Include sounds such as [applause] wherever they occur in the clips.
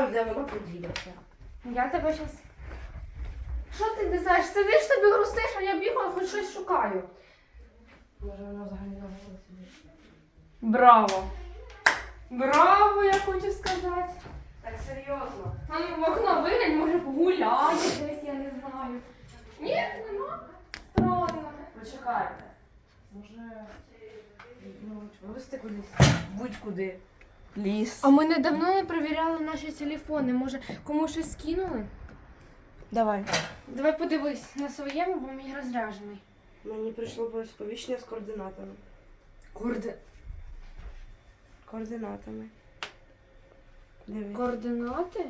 Знаю, де вона поділася. Я тебе щас. Що ти не знаєш? Сидиш собі грустиш, а я бігаю, хоч щось шукаю. Може вона взагалі на вулиці. Браво! Браво, я хочу сказати. Так серйозно. А ну в окно виглянь, може погуляє десь, я не знаю. Ні, нема. Странно. Почекайте. Може. Ну, вивезти кудись. Будь-куди. Ліс. А ми недавно не перевіряли наші телефони. Може, комусь щось скинули? Давай. Давай подивись на своєму, бо мій розряджений. Мені прийшло сповіщення з координатами. Курди. Координатами. Дивись. Координати?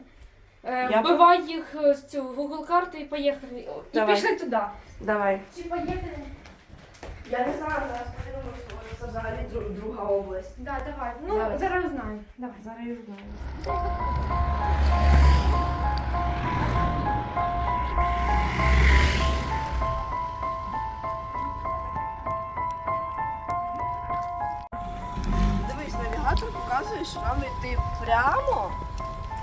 Е, Я вбивай їх е, з цю Google карти і поїхали. І Давай. пішли туди. Давай. Чи поїхали? Я не знаю, зараз це взагалі дру- друга область. Да, давай. Ну, Зараз. зараз знаю. Давай. Зараз я знаю. Дивись, навігатор показує, що нам йти прямо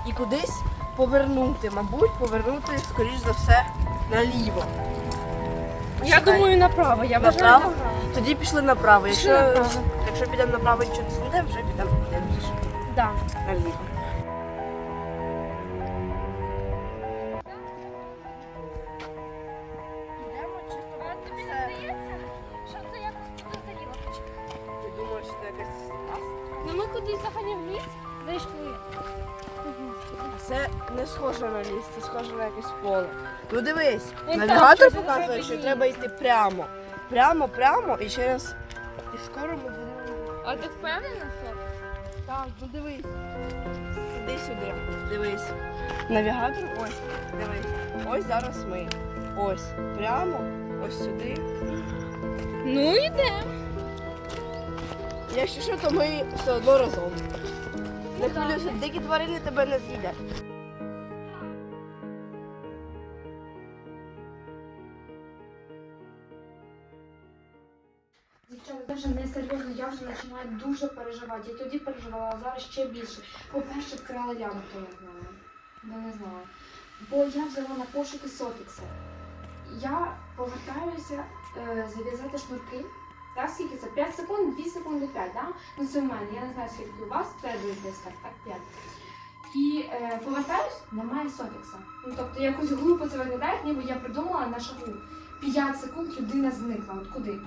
і кудись повернути. Мабуть, повернути, скоріш за все, наліво. Я Чекай. думаю направо. Я бажаю Направо? Тоді пішли направо. Пішли Якщо, направо. якщо підемо направо і нічого не знайдемо, вже підемо що Да. наліво. Йдемо чисто по все. що це якось підозріло? Ти думаєш, що це якась? Ну ми кудись взагалі в ліс зайшли. Це не схоже на ліс, це схоже на якесь поле. Ну дивись, навігатор показує, що треба йти прямо. Прямо, прямо і через. І скоро ми будемо. А ти впевнена, що? Так, ну дивись. Іди сюди, дивись. Навігатор ось, дивись. Ось зараз ми. Ось. Прямо, ось сюди. Ну йдемо. Якщо що, то ми все одно разом. Не хвилюйся, дикі тварини тебе не з'їдять. Дуже переживати. Я тоді переживала, а зараз ще більше. По-перше, вкрала яму, то я знала. Бо не знала. Бо я взяла на пошуки софікси. Я повертаюся е, зав'язати шнурки. Так, скільки це? 5 секунд, 2 секунди 5, да? Ну це в мене. Я не знаю, скільки у вас, теж десь так, так, 5. І е, повертаюсь, немає софікса. Ну тобто якось глупо це виглядає, ніби я придумала на шагу. 5 секунд людина зникла. От куди?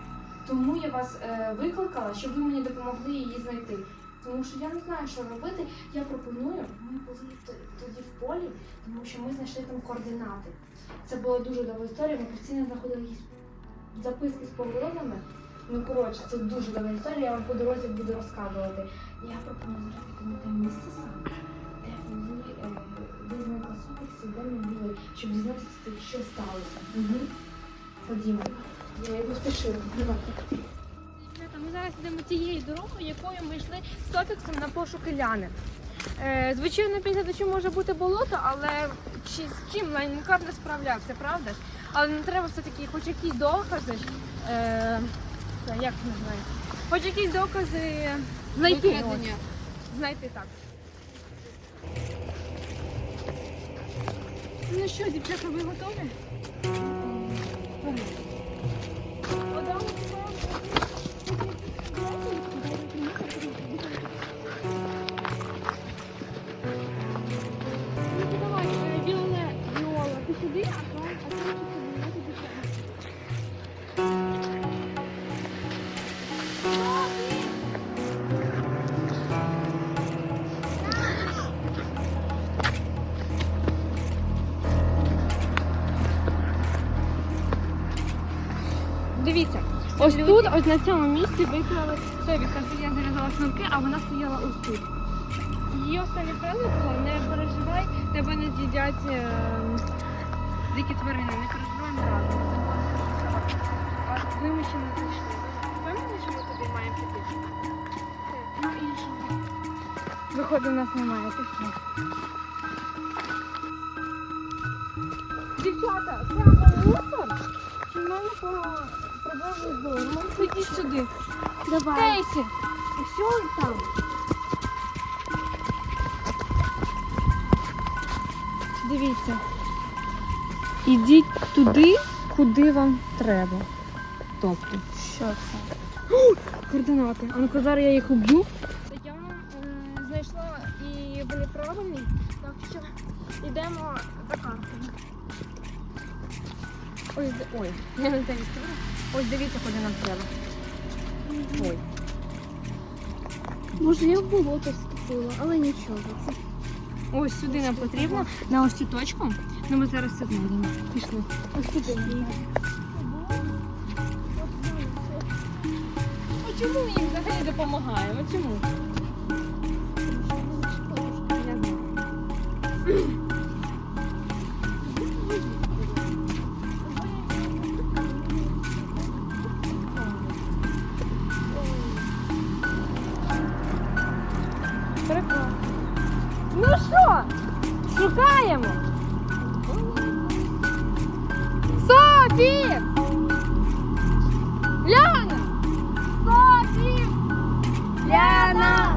Тому я вас е, викликала, щоб ви мені допомогли її знайти. Тому що я не знаю, що робити. Я пропоную, ми були тоді в полі, тому що ми знайшли там координати. Це була дуже довга історія. Ми постійно знаходили якісь записки з поворотами. Ну коротше, це дуже довга історія. Я вам по дорозі буду розказувати. Я пропоную піти те місце саме, де мені е, де зникла де ми були, щоб дізнатися, що сталося. Угу. Ходімо. Я його спішила. Ми зараз йдемо тією дорогою, якою ми йшли з Софіксом на пошуки Ляни. Е, звичайно, після дощу може бути болото, але чи, з чим лайнкар не справлявся, правда ж? Але не треба все-таки хоч якісь докази. Е, це, як називається? Хоч якісь докази знайти. от. Знайти так. Ну що, дівчата, ви готові? Ось тут, ось на цьому місці викрали совіка. Я зав'язала шнурки, а вона стояла ось тут. Її останнє правило було, не переживай, тебе не з'їдять е, дикі тварини, не переживай разом. А ми ще не прийшли. Пам'ятаєте, що ми туди маємо піти? На іншому. Виходу в нас немає, що? Дівчата, це мусор? Чи мене по Ходіть сюди. Давай. Кейсі, що там? Дивіться. Ідіть туди, куди вам треба. Тобто. Що це? Координати. А ну-ка зараз я їх уб'ю. Я е, знайшла і вони правильні. Так що йдемо за картами. Ось, ой, [laughs] я не відкрила. Ось дивіться, куди нам треба. Ой. Може, я в болото вступила, але нічого. Це Ось сюди нам потрібно, на ось цю точку. Ну ми зараз це знайдемо. Пішли. ось туди. А чому ми їм взагалі допомагаємо? Чому? Я знаю. Ну що, шукаємо. Софі! Ляна! Софі! Ляна!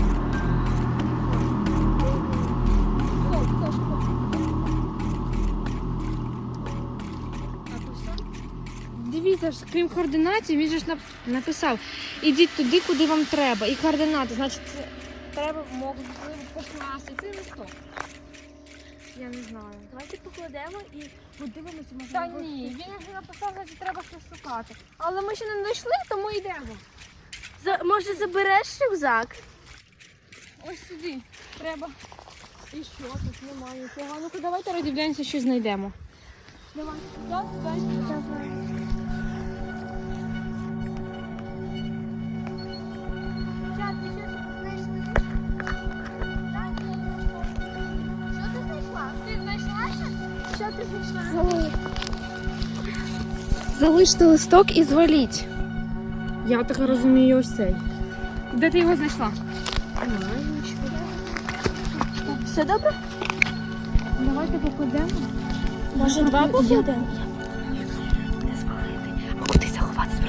Дивіться ж, крім координатів, він же ж нап- написав, ідіть туди, куди вам треба. І координати, значить, треба можливо покласти. Це листок. Я не знаю. Давайте покладемо і подивимося, може. Та ні, він вже написав, значить треба щось шукати. Але ми ще не знайшли, тому йдемо. Може, забереш рюкзак? Ось сюди. Треба. І що? Тут немає нічого. Ну-ка давайте роздивляємося, що знайдемо. Давай. Так, давай. Давай. Залиште листок і зваліть. Я так розумію, ось цей. Де ти його знайшла? Все добре? Давайте покладемо. Може, два покладемо? Не звалити. А куди заховатися,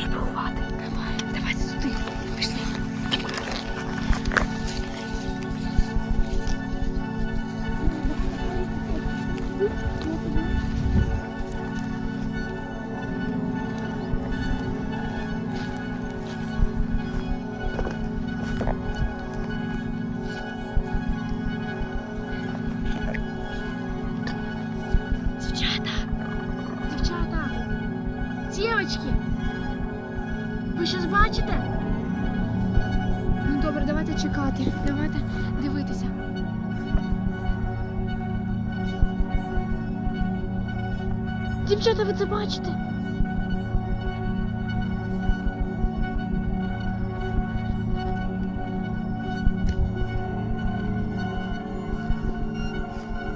Дівчата, ви це бачите?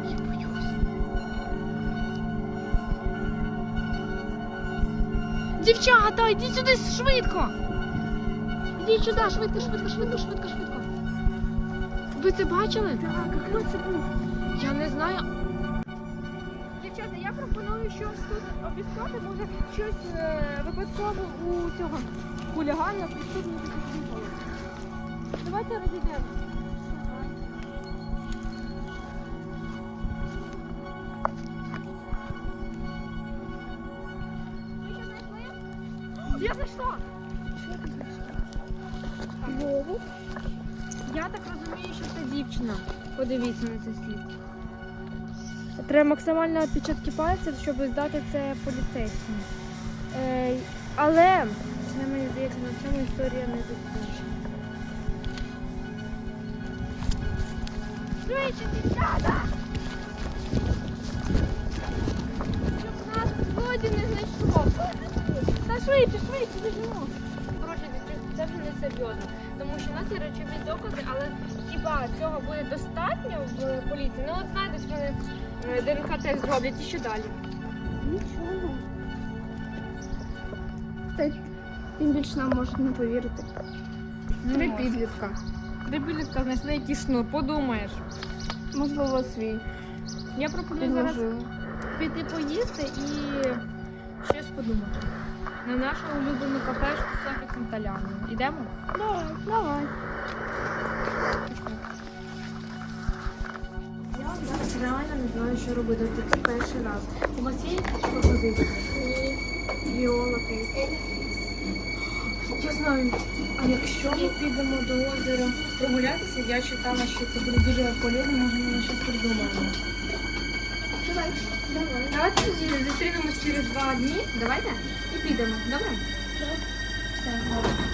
Я боюсь. Дівчата, йдіть сюди швидко. Йдіть сюди, швидко, швидко, швидко, швидко, швидко. Ви це бачили? Так, а хто це був? Я не знаю. Щось тут обіскати, може щось е, випадково у цього хулігана присутнього такого. Давайте розійдемо. Я знайшла! Я так розумію, що це дівчина. Подивіться на цей слід. Треба максимально відпечатки пальців, щоб здати це поліцейському. Е, але це мені здається, на цьому історія не закінчена. Швидше, дівчата! Щоб нас злодій не знайшов. Та швидше, швидше, біжимо. Серйозно. Тому що у нас є речові докази, але хіба цього буде достатньо в поліції? Ну от знайдуть вони е, ДНК тест зроблять і що далі? Нічого. Та тим більше нам можуть не повірити. Три підлітка. Три підлітка знайшли якийсь шнур, подумаєш. Можливо, свій. Я пропоную зараз піти поїсти і щось подумати. На нашу улюблену кафешку з Софіком Таляною. Ідемо? Давай, давай. Я Зараз реально не знаю, що робити. Це перший раз. У вас є якісь пропозиції? Ти? Я знаю. А якщо ми підемо до озера прогулятися, я читала, що це буде дуже полезно, може ми щось придумаємо. Давай. Давай. Давайте зустрінемось через два дні. Давайте. І підемо. Добре? Все.